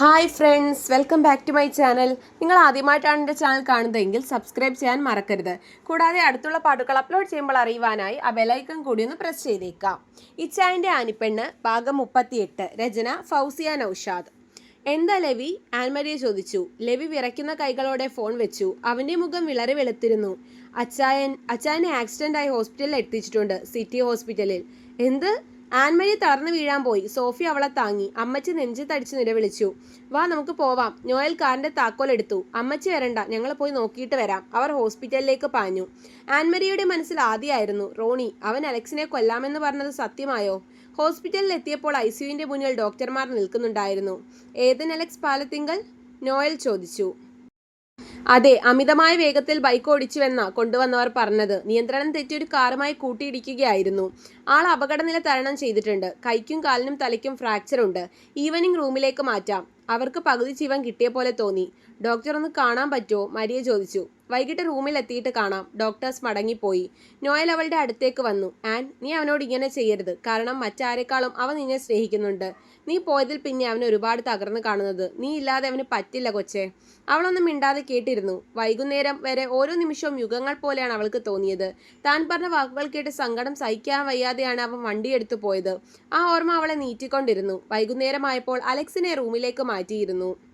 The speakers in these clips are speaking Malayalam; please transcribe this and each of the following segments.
Hi friends welcome back to my channel നിങ്ങൾ ആദ്യമായിട്ടാണ് എന്റെ ചാനൽ കാണുന്നതെങ്കിൽ സബ്സ്ക്രൈബ് ചെയ്യാൻ മറക്കരുത്. കൂടാതെ അടുത്തുള്ള പാട്ടുകൾ അപ്ലോഡ് ചെയ്യുമ്പോൾ അറിയുവാനായി ആ ബെലൈക്കൺ കൂടി ഒന്ന് പ്രസ് ചെയ്തേക്കാം. ഇച്ചായന്റെ ആനിപ്പെണ്ണ് ഭാഗം മുപ്പത്തിയെട്ട് രചന ഫൗസിയ നൌഷാദ്. എന്താ ലവി? ആൻമരിയെ ചോദിച്ചു. ലവി വിറയ്ക്കുന്ന കൈകളോടെ ഫോൺ വെച്ചു. അവന്റെ മുഖം വിളറി വെളുത്തിരുന്നു. അച്ചായൻ അച്ചായനെ ആക്സിഡന്റായി ഹോസ്പിറ്റലിൽ എത്തിച്ചിട്ടുണ്ട് സിറ്റി ഹോസ്പിറ്റലിൽ എന്ത്? ആൻമരി തളർന്നു വീഴാൻ പോയി. സോഫി അവളെ താങ്ങി. അമ്മച്ചി നെഞ്ചു തടിച്ചു നിലവിളിച്ചു. വാ നമുക്ക് പോവാം. നോയൽ കാറിന്റെ താക്കോൽ എടുത്തു അമ്മച്ചി വരണ്ട. ഞങ്ങൾ പോയി നോക്കിയിട്ട് വരാം. അവർ ഹോസ്പിറ്റലിലേക്ക് പാഞ്ഞു. ആൻമരിയുടെ മനസ്സിൽ ആദ്യമായിരുന്നു റോണി അവൻ അലക്സിനെ കൊല്ലാമെന്ന് പറഞ്ഞത് സത്യമായോ? ഹോസ്പിറ്റലിൽ എത്തിയപ്പോൾ ഐ സിയുവിന്റെ മുന്നിൽ ഡോക്ടർമാർ നിൽക്കുന്നുണ്ടായിരുന്നു. ഏതൻ അലക്സ് പാലത്തിങ്കൽ? നോയൽ ചോദിച്ചു. അതെ അമിതമായ വേഗത്തിൽ ബൈക്ക് ഓടിച്ചുവെന്ന കൊണ്ടുവന്നവർ പറഞ്ഞത്. നിയന്ത്രണം തെറ്റി ഒരു കാറുമായി കൂട്ടിയിടിക്കുകയായിരുന്നു. ആൾ അപകടനില തരണം ചെയ്തിട്ടുണ്ട്. കൈക്കും കാലിനും തലയ്ക്കും ഫ്രാക്ചർ ഉണ്ട്. ഈവനിങ് റൂമിലേക്ക് മാറ്റാം. അവർക്ക് പകുതി ജീവൻ കിട്ടിയ പോലെ തോന്നി. ഡോക്ടർ ഒന്ന് കാണാൻ പറ്റുമോ? മരിയ ചോദിച്ചു. വൈകിട്ട് റൂമിൽ എത്തിയിട്ട് കാണാം. ഡോക്ടേഴ്സ് മടങ്ങിപ്പോയി. നോയൽ അവളുടെ അടുത്തേക്ക് വന്നു. ആൻ നീ അവനോട് ഇങ്ങനെ ചെയ്യരുത്. കാരണം മറ്റാരെക്കാളും അവൻ നിന്നെ സ്നേഹിക്കുന്നുണ്ട്. നീ പോയതിൽ പിന്നെ അവൻ ഒരുപാട് തകർന്നു കാണുന്നത്. നീ ഇല്ലാതെ അവന് പറ്റില്ല കൊച്ചേ. അവളൊന്നും മിണ്ടാതെ കേട്ടിരുന്നു. വൈകുന്നേരം വരെ ഓരോ നിമിഷവും യുഗങ്ങൾ പോലെയാണ് അവൾക്ക് തോന്നിയത്. താൻ പറഞ്ഞ വാക്കുകൾ കേട്ട് സങ്കടം സഹിക്കാൻ വയ്യാതെയാണ് അവൻ വണ്ടിയെടുത്തു പോയത്. ആ ഓർമ്മ അവളെ നീറ്റിക്കൊണ്ടിരുന്നു. വൈകുന്നേരമായപ്പോൾ അലക്സിനെ റൂമിലേക്ക് മാറ്റിയിരുന്നു.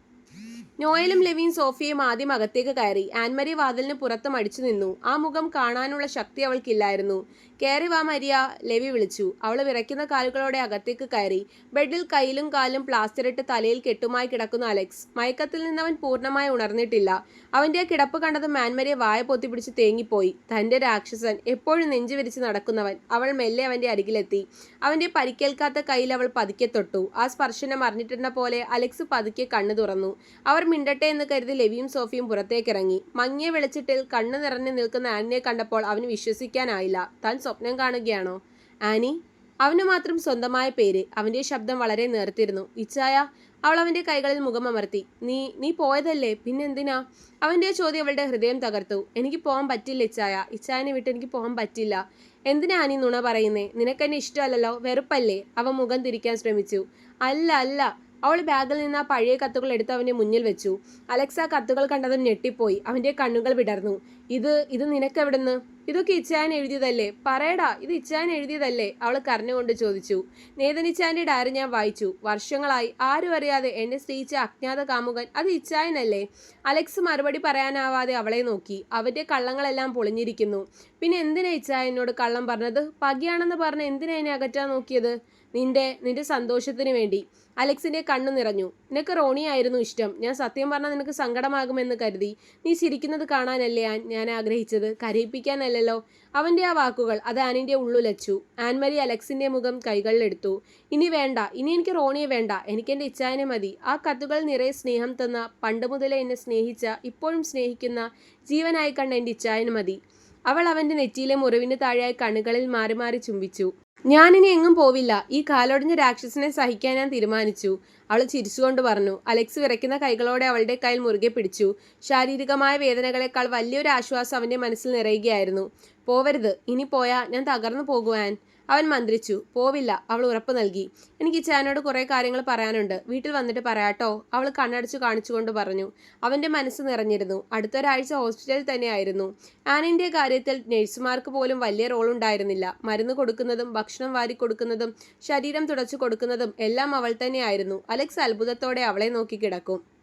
നോയലും ലെവിയും സോഫിയയും ആദ്യം അകത്തേക്ക് കയറി. ആൻമരി വാതിലിന് പുറത്ത് മടിച്ചു നിന്നു. ആ മുഖം കാണാനുള്ള ശക്തി അവൾക്കില്ലായിരുന്നു. കയറി വാ മരിയ ലെവി വിളിച്ചു. അവൾ വിറയ്ക്കുന്ന കാലുകളോടെ അകത്തേക്ക് കയറി. ബെഡിൽ കയ്യിലും കാലും പ്ലാസ്റ്റർ ഇട്ട് തലയിൽ കെട്ടുമായി കിടക്കുന്ന അലക്സ്. മയക്കത്തിൽ നിന്ന് അവൻ പൂർണമായി ഉണർന്നിട്ടില്ല. അവന്റെ ആ കിടപ്പ് കണ്ടത് മാൻമരിയെ വായ പൊത്തിപ്പിടിച്ച് തേങ്ങിപ്പോയി. തന്റെ രാക്ഷസൻ എപ്പോഴും നെഞ്ചു വിരിച്ച് നടക്കുന്നവൻ. അവൾ മെല്ലെ അവന്റെ അരികിലെത്തി. അവന്റെ പരിക്കേൽക്കാത്ത കയ്യിൽ അവൾ പതുക്കെ തൊട്ടു. ആ സ്പർശനം അറിഞ്ഞിട്ടിരുന്ന പോലെ അലക്സ് പതുക്കെ കണ്ണു തുറന്നു. അവർ മിണ്ടട്ടെ എന്ന് കരുതി ലവിയും സോഫിയും പുറത്തേക്കിറങ്ങി. മങ്ങിയ വെളിച്ചിട്ടിൽ കണ്ണു നിറഞ്ഞു നിൽക്കുന്ന ആനിയെ കണ്ടപ്പോൾ അവന് വിശ്വസിക്കാനായില്ല. താൻ സ്വപ്നം കാണുകയാണോ? ആനി അവന് മാത്രം സ്വന്തമായ പേര്. അവന്റെ ശബ്ദം വളരെ നേർത്തിരുന്നു. ഇച്ചായ അവൾ അവന്റെ കൈകളിൽ മുഖമമർത്തി നീ നീ പോയതല്ലേ? പിന്നെന്തിനാ അവന്റെ ചോദ്യം അവളുടെ ഹൃദയം തകർത്തു. എനിക്ക് പോകാൻ പറ്റില്ല ഇച്ചായ. ഇച്ചായനെ വിട്ട് എനിക്ക് പോകാൻ പറ്റില്ല. എന്തിനാ ആനി നുണ പറയുന്നേ? നിനക്കെന്നെ ഇഷ്ടമല്ലല്ലോ. വെറുപ്പല്ലേ? അവ മുഖം തിരിക്കാൻ ശ്രമിച്ചു. അല്ല അല്ല. അവൾ ബാഗിൽ നിന്ന് ആ പഴയ കത്തുകൾ എടുത്ത് അവന്റെ മുന്നിൽ വെച്ചു. അലക്സ കത്തുകൾ കണ്ടതും ഞെട്ടിപ്പോയി. അവന്റെ കണ്ണുകൾ വിടർന്നു. ഇത് ഇത് നിനക്കെവിടുന്ന്? ഇതൊക്കെ ഇച്ചാൻ എഴുതിയതല്ലേ? പറയടാ ഇത് ഇച്ചാൻ എഴുതിയതല്ലേ? അവൾ കരഞ്ഞുകൊണ്ട് ചോദിച്ചു. നേതനിച്ചാന്റെ ഡയറി ഞാൻ വായിച്ചു. വർഷങ്ങളായി ആരും അറിയാതെ എന്നെ സ്നേഹിച്ച അജ്ഞാത കാമുകൻ അത് ഇച്ചായനല്ലേ? അലക്സ് മറുപടി പറയാനാവാതെ അവളെ നോക്കി. അവന്റെ കള്ളങ്ങളെല്ലാം പൊളിഞ്ഞിരിക്കുന്നു. പിന്നെ എന്തിനാ ഇച്ചായനോട് കള്ളം പറഞ്ഞത്? പകിയാണെന്ന് പറഞ്ഞ് എന്തിനാ എന്നെ അകറ്റാൻ നോക്കിയത്? നിന്റെ നിന്റെ സന്തോഷത്തിന് വേണ്ടി. അലക്സിന്റെ കണ്ണു നിറഞ്ഞു. നിനക്ക് റോണിയായിരുന്നു ഇഷ്ടം. ഞാൻ സത്യം പറഞ്ഞാൽ നിനക്ക് സങ്കടമാകുമെന്ന് കരുതി. നീ ചിരിക്കുന്നത് കാണാനല്ലേ ഞാൻ ആഗ്രഹിച്ചത്? കരയിപ്പിക്കാനല്ലല്ലോ. അവന്റെ ആ വാക്കുകൾ അത് ആനിന്റെ ഉള്ളുലച്ചു. ആൻമരി അലക്സിന്റെ മുഖം കൈകളിലെടുത്തു. ഇനി വേണ്ട ഇനി എനിക്ക് റോണിയെ വേണ്ട. എനിക്ക് എന്റെ ഇച്ഛാനെ മതി. ആ കത്തുകൾ നിറയെ സ്നേഹം തന്ന പണ്ട് മുതലേ എന്നെ സ്നേഹിച്ച ഇപ്പോഴും സ്നേഹിക്കുന്ന ജീവനായി കണ്ട എന്റെ ഇച്ഛായന് മതി. അവൾ അവന്റെ നെറ്റിയിലെ മുറിവിന് താഴെയായി കണ്ണുകളിൽ മാറി മാറി ചുംബിച്ചു. ഞാനിനി എങ്ങും പോവില്ല. ഈ കാലൊടിഞ്ഞ രാക്ഷസിനെ സഹിക്കാൻ ഞാൻ തീരുമാനിച്ചു. അവൾ ചിരിച്ചുകൊണ്ട് പറഞ്ഞു. അലക്സ് വിറയ്ക്കുന്ന കൈകളോടെ അവളുടെ കയ്യിൽ മുറുകെ പിടിച്ചു. ശാരീരികമായ വേദനകളെക്കാൾ വലിയൊരു ആശ്വാസം അവന്റെ മനസ്സിൽ നിറയുകയായിരുന്നു. പോവരുത്. ഇനി പോയാൽ ഞാൻ തകർന്നു പോകുവാൻ. അവൻ മന്ത്രിച്ചു. പോവില്ല. അവൾ ഉറപ്പ് നൽകി. എനിക്ക് ചേനോട് കുറേ കാര്യങ്ങൾ പറയാനുണ്ട്. വീട്ടിൽ വന്നിട്ട് പറയാട്ടോ. അവൾ കണ്ണടച്ചു കാണിച്ചുകൊണ്ട് പറഞ്ഞു. അവന്റെ മനസ്സ് നിറഞ്ഞിരുന്നു. അടുത്തൊരാഴ്ച ഹോസ്പിറ്റലിൽ തന്നെയായിരുന്നു. ആനിന്റെ കാര്യത്തിൽ നഴ്സുമാർക്ക് പോലും വലിയ റോൾ ഉണ്ടായിരുന്നില്ല. മരുന്ന് കൊടുക്കുന്നതും ഭക്ഷണം വാരി കൊടുക്കുന്നതും ശരീരം തുടച്ചു കൊടുക്കുന്നതും എല്ലാം അവൾ തന്നെയായിരുന്നു. അലക്സ് അത്ഭുതത്തോടെ അവളെ നോക്കി കിടക്കും.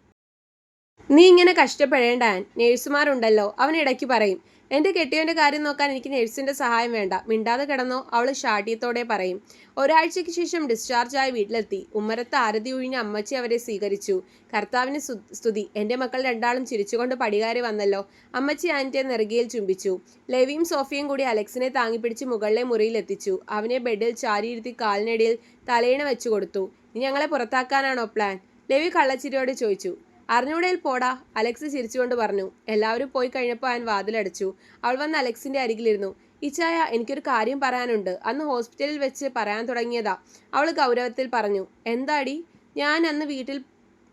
നീ ഇങ്ങനെ കഷ്ടപ്പെടേണ്ട നേഴ്സുമാരുണ്ടല്ലോ. അവൻ ഇടയ്ക്ക് പറയും എന്റെ കെട്ടിയവന്റെ കാര്യം നോക്കാൻ എനിക്ക് നേഴ്സിന്റെ സഹായം വേണ്ട. മിണ്ടാതെ കിടന്നോ അവൾ ഷാഠ്യത്തോടെ പറയും. ഒരാഴ്ചയ്ക്ക് ശേഷം ഡിസ്ചാർജായി വീട്ടിലെത്തി. ഉമ്മരത്ത് ആരതി ഒഴിഞ്ഞ അമ്മച്ചി അവരെ സ്വീകരിച്ചു. കർത്താവിന് സ്തുതി. എന്റെ മക്കൾ രണ്ടാളും ചിരിച്ചുകൊണ്ട് പടികാരി വന്നല്ലോ. അമ്മച്ചി ആന്റിയെ നെറുകയിൽ ചുംബിച്ചു. ലെവിയും സോഫിയും കൂടി അലക്സിനെ താങ്ങിപ്പിടിച്ച് മുകളിലെ മുറിയിലെത്തിച്ചു. അവനെ ബെഡിൽ ചാരിയിരുത്തി കാലിനടിയിൽ തലയിണ വെച്ചു കൊടുത്തു. ഇനി ഞങ്ങളെ പുറത്താക്കാനാണോ പ്ലാൻ? ലെവി കള്ളച്ചിരിയോട് ചോദിച്ചു. അറിഞ്ഞൂടേൽ പോടാ അലക്സ് ചിരിച്ചുകൊണ്ട് പറഞ്ഞു. എല്ലാവരും പോയി കഴിഞ്ഞപ്പോൾ അവൻ വാതിലടച്ചു. അവൾ വന്ന് അലക്സിന്റെ അരികിലിരുന്നു. ഇച്ചായ എനിക്കൊരു കാര്യം പറയാനുണ്ട്. അന്ന് ഹോസ്പിറ്റലിൽ വെച്ച് പറയാൻ തുടങ്ങിയതാ. അവൾ ഗൗരവത്തിൽ പറഞ്ഞു. എന്താടി? ഞാൻ അന്ന് വീട്ടിൽ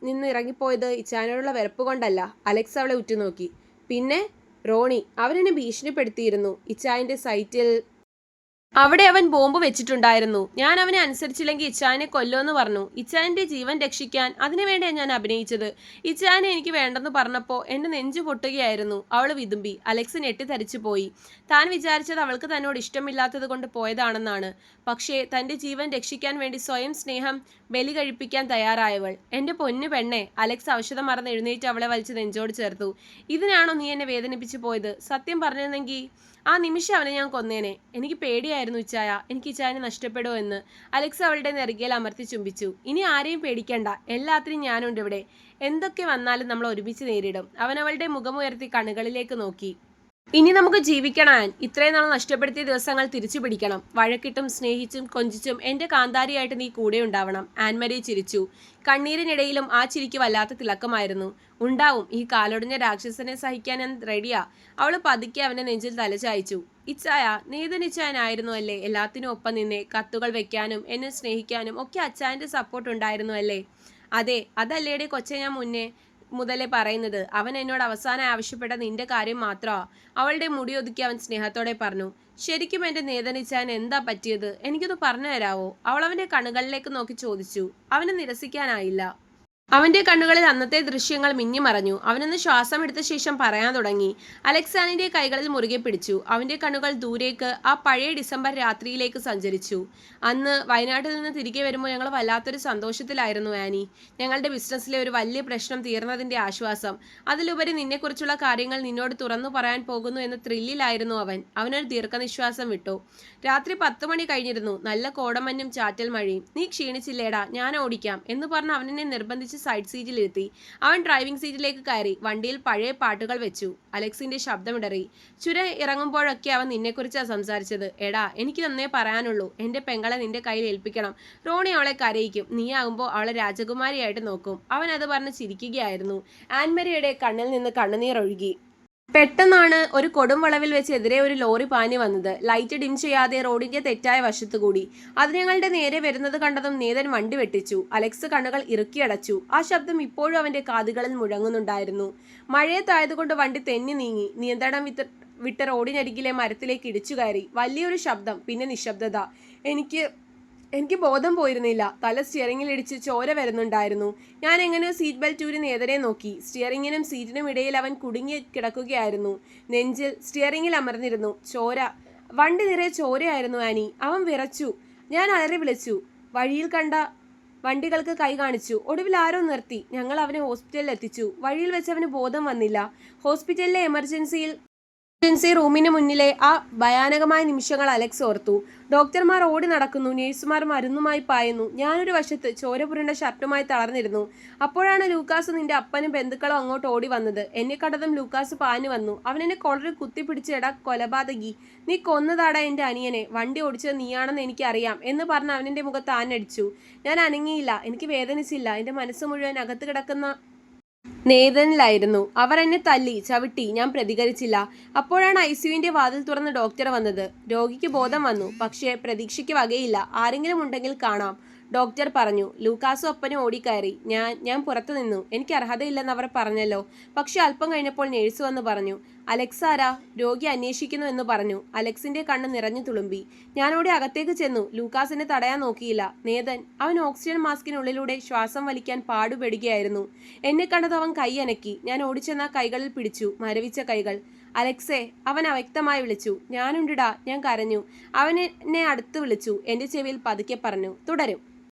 നിന്ന് ഇറങ്ങിപ്പോയത് ഇച്ചാനോടുള്ള വെറുപ്പ് കൊണ്ടല്ല. അലക്സ് അവളെ ഉറ്റുനോക്കി. പിന്നെ റോണി അവരെന്നെ ഭീഷണിപ്പെടുത്തിയിരുന്നു. ഇച്ചായന്റെ സൈറ്റിൽ അവിടെ അവൻ ബോംബ് വെച്ചിട്ടുണ്ടായിരുന്നു. ഞാൻ അവനെ അനുസരിച്ചില്ലെങ്കിൽ ഇച്ചാനെ കൊല്ലുമെന്ന് പറഞ്ഞു. ഇച്ചാന്റെ ജീവൻ രക്ഷിക്കാൻ അതിനുവേണ്ടിയാണ് ഞാൻ അഭിനയിച്ചത്. ഇച്ചാനെ എനിക്ക് വേണ്ടെന്ന് പറഞ്ഞപ്പോൾ എന്റെ നെഞ്ചു പൊട്ടുകയായിരുന്നു. അവൾ വിതുമ്പി. അലക്സ് ഞെട്ടിത്തരിച്ചു പോയി. താൻ വിചാരിച്ചത് അവൾക്ക് തന്നോട് ഇഷ്ടമില്ലാത്തത് കൊണ്ട് പോയതാണെന്നാണ്. പക്ഷേ തന്റെ ജീവൻ രക്ഷിക്കാൻ വേണ്ടി സ്വയം സ്നേഹം ബലി കഴിപ്പിക്കാൻ തയ്യാറായവൾ. എന്റെ പൊന്നു പെണ്ണെ അലക്സ് ഔഷധം മറന്ന് എഴുന്നേറ്റ് അവളെ വലിച്ച് നെഞ്ചോട് ചേർത്തു. ഇതിനാണോ നീ എന്നെ വേദനിപ്പിച്ചു പോയത്? സത്യം പറഞ്ഞിരുന്നെങ്കിൽ ആ നിമിഷം അവനെ ഞാൻ കൊന്നേനെ. എനിക്ക് പേടിയായിരുന്നു ഇച്ചായ എനിക്ക് ഇച്ചായനെ നഷ്ടപ്പെടുമോ എന്ന്. അലക്സ് അവളുടെ നെറുകയിൽ അമർത്തി ചുംബിച്ചു. ഇനി ആരെയും പേടിക്കണ്ട. എല്ലാത്തിനും ഞാനുണ്ട് ഇവിടെ. എന്തൊക്കെ വന്നാലും നമ്മൾ ഒരുമിച്ച് നേരിടും. അവൻ അവളുടെ മുഖമുയർത്തി കണ്ണുകളിലേക്ക് നോക്കി. ഇനി നമുക്ക് ജീവിക്കണം. ഇത്രയും നാൾ നഷ്ടപ്പെടുത്തിയ ദിവസങ്ങൾ തിരിച്ചു പിടിക്കണം. വഴക്കിട്ടും സ്നേഹിച്ചും കൊഞ്ചിച്ചും എന്റെ കാന്താരിയായിട്ട് നീ കൂടെ ഉണ്ടാവണം. ആൻമരി ചിരിച്ചു. കണ്ണീരിനിടയിലും ആ ചിരിക്ക് വല്ലാത്ത തിളക്കമായിരുന്നു. ഉണ്ടാവും ഈ കാലൊടിഞ്ഞ രാക്ഷസനെ സഹിക്കാൻ ഞാൻ റെഡിയാ അവൾ പതുക്കെ അവന്റെ നെഞ്ചിൽ തലചായ്ച്ചു ഇച്ചായ നീതനിച്ചായനായിരുന്നു അല്ലേ? എല്ലാത്തിനും ഒപ്പം നിന്നെ കത്തുകൾ വെക്കാനും എന്നെ സ്നേഹിക്കാനും ഒക്കെ അച്ചായന്റെ സപ്പോർട്ട് ഉണ്ടായിരുന്നു അല്ലേ? അതെ അതല്ലേടെ കൊച്ചെ ഞാൻ മുന്നേ? മുതലേ പറയുന്നത് അവൻ എന്നോട് അവസാനം ആവശ്യപ്പെട്ട നിന്റെ കാര്യം മാത്രമാ അവളുടെ മുടി ഒതുക്കി അവൻ സ്നേഹത്തോടെ പറഞ്ഞു ശരിക്കും എന്റെ നേതനിച്ചാൻ എന്താ പറ്റിയത്? എനിക്കൊന്ന് പറഞ്ഞു തരാവോ? അവൾ അവന്റെ കണ്ണുകളിലേക്ക് നോക്കി ചോദിച്ചു അവന് നിരസിക്കാനായില്ല. അവന്റെ കണ്ണുകളിൽ അന്നത്തെ ദൃശ്യങ്ങൾ മിന്നിമറഞ്ഞു അവനൊന്ന് ശ്വാസം എടുത്ത ശേഷം പറയാൻ തുടങ്ങി. അലക്സാനിന്റെ കൈകളിൽ മുറുകെ പിടിച്ചു. അവന്റെ കണ്ണുകൾ ദൂരേക്ക് ആ പഴയ ഡിസംബർ രാത്രിയിലേക്ക് സഞ്ചരിച്ചു. അന്ന് വയനാട്ടിൽ നിന്ന് തിരികെ വരുമ്പോൾ ഞങ്ങൾ വല്ലാത്തൊരു സന്തോഷത്തിലായിരുന്നു ആനി. ഞങ്ങളുടെ ബിസിനസ്സിലെ ഒരു വലിയ പ്രശ്നം തീർന്നതിന്റെ ആശ്വാസം. അതിലുപരി നിന്നെക്കുറിച്ചുള്ള കാര്യങ്ങൾ നിന്നോട് തുറന്നു പറയാൻ പോകുന്നു എന്ന ത്രില്ലിലായിരുന്നു അവൻ. അവനൊരു ദീർഘനിശ്വാസം വിട്ടു. രാത്രി പത്ത് മണി കഴിഞ്ഞിരുന്നു. നല്ല കോടമഞ്ഞും ചാറ്റൽ മഴയും. നീ ക്ഷീണിച്ചില്ലേടാ. ഞാൻ ഓടിക്കാം എന്ന് പറഞ്ഞ് അവനെ നിർബന്ധിച്ച് സൈഡ് സീറ്റിലിരുത്തി അവൻ ഡ്രൈവിംഗ് സീറ്റിലേക്ക് കയറി. വണ്ടിയിൽ പഴയ പാട്ടുകൾ വെച്ചു. അലക്സിന്റെ ശബ്ദമിടറി. ചുര ഇറങ്ങുമ്പോഴൊക്കെ അവൻ നിന്നെക്കുറിച്ചാണ് സംസാരിച്ചത്. എടാ എനിക്ക് നന്നേ പറയാനുള്ളൂ. എന്റെ പെങ്ങളെ നിന്റെ കയ്യിൽ ഏൽപ്പിക്കണം. റോണി അവളെ കരയിക്കും. നീയാകുമ്പോൾ അവളെ രാജകുമാരിയായിട്ട് നോക്കും. അവൻ അത് പറഞ്ഞ് ചിരിക്കുകയായിരുന്നു. ആൻമരിയുടെ കണ്ണിൽ നിന്ന് കണ്ണുനീർ ഒഴുകി. പെട്ടെന്നാണ് ഒരു കൊടും വളവിൽ വെച്ച് എതിരെ ഒരു ലോറി പാഞ്ഞു വന്നത്. ലൈറ്റ് ഡിം ചെയ്യാതെ റോഡിന്റെ തെറ്റായ വശത്തുകൂടി അത് ഞങ്ങളുടെ നേരെ വരുന്നത് കണ്ടതും നേതൻ വണ്ടി വെട്ടിച്ചു. അലക്സ് കണ്ണുകൾ ഇറുക്കിയടച്ചു ആ ശബ്ദം ഇപ്പോഴും അവന്റെ കാതുകളിൽ മുഴങ്ങുന്നുണ്ടായിരുന്നു. മഴയത്തായതുകൊണ്ട് വണ്ടി തെന്നി നീങ്ങി. നിയന്ത്രണം വിത്ത് വിട്ട റോഡിനരികിലെ മരത്തിലേക്ക് ഇടിച്ചു കയറി. വലിയൊരു ശബ്ദം പിന്നെ നിശബ്ദത. എനിക്ക് എനിക്ക് ബോധം പോയിരുന്നില്ല. തല സ്റ്റിയറിംഗിൽ ഇടിച്ച് ചോര വരുന്നുണ്ടായിരുന്നു. ഞാൻ എങ്ങനെയോ സീറ്റ് ബെൽറ്റ് ഊരി നേതരെ നോക്കി. സ്റ്റിയറിംഗിനും സീറ്റിനും ഇടയിൽ അവൻ കുടുങ്ങി കിടക്കുകയായിരുന്നു. നെഞ്ചിൽ സ്റ്റിയറിംഗിൽ അമർന്നിരുന്നു. ചോര. വണ്ടി നിറയെ ചോരയായിരുന്നു ആനി. അവൻ വിറച്ചു. ഞാൻ അലറി വിളിച്ചു. വഴിയിൽ കണ്ട വണ്ടികൾക്ക് കൈ കാണിച്ചു. ഒടുവിൽ ആരോ നിർത്തി. ഞങ്ങൾ അവനെ ഹോസ്പിറ്റലിൽ എത്തിച്ചു. വഴിയിൽ വെച്ച് അവന് ബോധം വന്നില്ല. ഹോസ്പിറ്റലിലെ എമർജൻസിയിൽ എമർജൻസി റൂമിന് മുന്നിലെ ആ ഭയാനകമായ നിമിഷങ്ങൾ അലക്സ് ഓർത്തു. ഡോക്ടർമാർ ഓടി നടക്കുന്നു. നേഴ്സുമാർ മരുന്നുമായി പായുന്നു. ഞാനൊരു വശത്ത് ചോരപുരണ്ട ഷർട്ടുമായി തളർന്നിരുന്നു. അപ്പോഴാണ് ലൂക്കാസ് നിന്റെ അപ്പനും ബന്ധുക്കളും അങ്ങോട്ട് ഓടി വന്നത്. എന്നെ കണ്ടതും ലൂക്കാസ് പാഞ്ഞു വന്നു. അവൻ എന്നെ കൊളറിൽ കുത്തിപ്പിടിച്ചെടാ കൊലപാതകി. നീ കൊന്നതാടാ എന്റെ അനിയനെ. വണ്ടി ഓടിച്ചത് നീയാണെന്ന് എനിക്കറിയാം എന്ന് പറഞ്ഞ് അവനെന്റെ മുഖത്ത് ആനടിച്ചു ഞാൻ അനങ്ങിയില്ല. എനിക്ക് വേദനിച്ചില്ല. എന്റെ മനസ്സ് മുഴുവൻ അകത്ത് കിടക്കുന്ന നേതനിലായിരുന്നു. അവർ എന്നെ തല്ലി ചവിട്ടി. ഞാൻ പ്രതികരിച്ചില്ല. അപ്പോഴാണ് ഐ സിയുവിന്റെ വാതിൽ തുറന്ന് ഡോക്ടർ വന്നത്. രോഗിക്ക് ബോധം വന്നു. പക്ഷേ പ്രതീക്ഷയ്ക്ക് വകയില്ല. ആരെങ്കിലും ഉണ്ടെങ്കിൽ കാണാം. ഡോക്ടർ പറഞ്ഞു ലൂക്കാസും ഒപ്പനും ഓടിക്കയറി. ഞാൻ ഞാൻ പുറത്തു നിന്നു. എനിക്ക് അർഹതയില്ലെന്ന് അവർ പറഞ്ഞല്ലോ. പക്ഷെ അല്പം കഴിഞ്ഞപ്പോൾ നേഴ്സ് വന്ന് പറഞ്ഞു അലക്സ് രോഗി അന്വേഷിക്കുന്നു എന്ന് പറഞ്ഞു. അലക്സിന്റെ കണ്ണ് നിറഞ്ഞു തുളുമ്പി. ഞാനോടെ അകത്തേക്ക് ചെന്നു. ലൂക്കാസിനെ തടയാൻ നോക്കിയില്ല. നേതൻ അവൻ ഓക്സിജൻ മാസ്കിനുള്ളിലൂടെ ശ്വാസം വലിക്കാൻ പാടുപെടുകയായിരുന്നു. എന്നെ കണ്ടത് അവൻ കൈ അനക്കി. ഞാൻ ഓടിച്ചെന്ന കൈകളിൽ പിടിച്ചു. മരവിച്ച കൈകൾ. അലക്സേ അവൻ അവ്യക്തമായി വിളിച്ചു. ഞാനുണ്ടിടാ. ഞാൻ കരഞ്ഞു. അവൻ എന്നെ അടുത്ത് വിളിച്ചു. എന്റെ ചെവിയിൽ പതുക്കെ പറഞ്ഞു തുടരും.